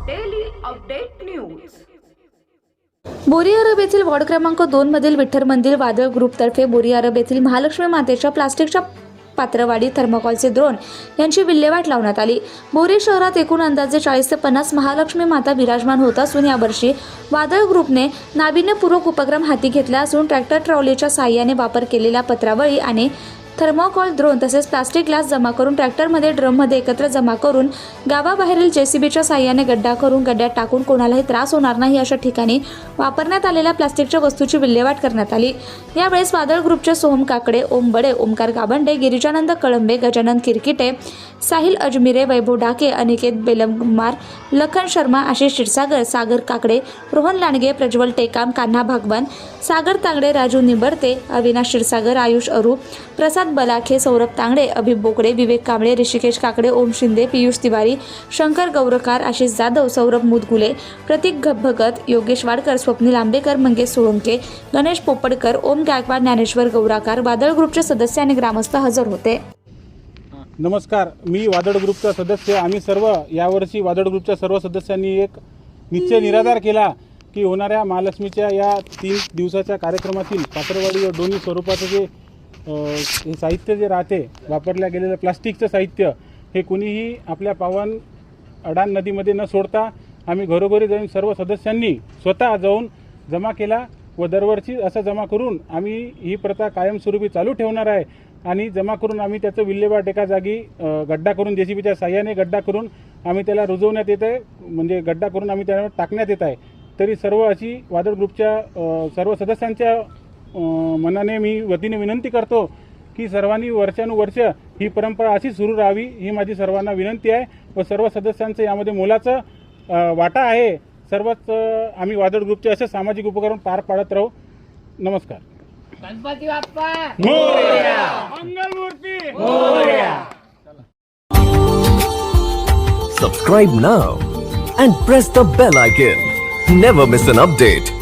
Update news Bori Arab येथील ward क्रमांक दोन मधील विठ्ठल मंदिर वादळ ग्रुपतर्फे बोरी अरब येथील महालक्ष्मी मातेच्या प्लास्टिकच्या पात्रवाडी थर्माकॉलचे द्रोण यांची विल्हेवाट लावण्यात आली. बोरी शहरात एकूण अंदाजे चाळीस ते पन्नास महालक्ष्मी माता विराजमान होत असून यावर्षी वादळ ग्रुपने नाविन्यपूर्वक उपक्रम हाती घेतला असून ट्रॅक्टर ट्रॉलीच्या साह्याने वापर केलेल्या पत्रावळी आणि थर्मोकॉल द्रोण तसेच प्लास्टिक ग्लास जमा करून ट्रॅक्टरमध्ये ड्रममध्ये एकत्र जमा करून गावाबाहेरील जेसीबीच्या साह्याने गड्डा करून गड्ड्यात टाकून कोणालाही त्रास होणार नाही अशा ठिकाणी वापरण्यात आलेल्या प्लास्टिकच्या वस्तूची विल्हेवाट करण्यात आली. यावेळेस वादळ ग्रुपचे सोहम काकडे ओम बडे ओमकार गाबंडे गिरिजानंद कळंबे गजानन किरकिटे साहिल अजमिरे वैभव डाके अनिकेत बेलमकुमार लखन शर्मा आशिष क्षीरसागर सागर काकडे रोहन लांडगे प्रज्वल टेकाम कान्हा भागवान सागर तांगडे राजू निबरते अविनाश क्षीरसागर आयुष अरू प्रसाद बलाखे सौरभ तांगडे अभिप बोकडे विवेक कांबळे ऋषिकेश काकडे ओम शिंदे पियुष तिवारी शंकर गौरकार आशिष जाधव सौरभ मुदगुले प्रतीक घ- भगत योगेश वाडकर स्वप्नील आंबेकर मंगेश सोळंके गणेश पोपडकर ओम गायकवाड ज्ञानेश्वर गौराकार वादळ ग्रुपचे सदस्य आणि ग्रामस्थ हजर होते. नमस्कार मी वादळ ग्रुपचा सदस्य. आम्ही सर्व यावर्षी वादळ ग्रुपच्या सर्व सदस्यांनी एक निश्चय निराधार केला की होणाऱ्या महालक्ष्मीच्या या तीन दिवसाच्या कार्यक्रमातील पात्रवाडी व दोन्ही स्वरूपाचं जे साहित्य जे राहते वापरल्या गेलेलं प्लास्टिकचं साहित्य हे कुणीही आपल्या पावन अडाण नदीमध्ये न सोडता आम्ही घरोघरी जाऊन सर्व सदस्यांनी स्वतः जाऊन जमा केला व दरवर्षी असं जमा करून आम्ही ही प्रथा कायमस्वरूपी चालू ठेवणार आहे. आणि जमा करून आम्ही त्याचं विल्हेवाट एका जागी गड्डा करून जे सी बीच्या साह्याने गड्डा करून आम्ही त्याला रुजवण्यात येत आहे. म्हणजे गड्डा करून आम्ही त्यावर टाकण्यात येत आहे. तरी सर्व अशी वादळ ग्रुपच्या सर्व सदस्यांच्या मनाने मी वतीने विनंती करतो की सर्वांनी वर्षानुवर्ष ही परंपरा अशी सुरू राहावी ही माझी सर्वांना विनंती आहे व सर्व सदस्यांचं यामध्ये मोलाचं वाटा आहे. सर्वच आम्ही वादळ ग्रुपचे असे सामाजिक उपक्रम पार पाडत राहू. नमस्कार. गणपती बाप्पा! Mangalmurti! Subscribe now and press the bell icon. Never miss an update.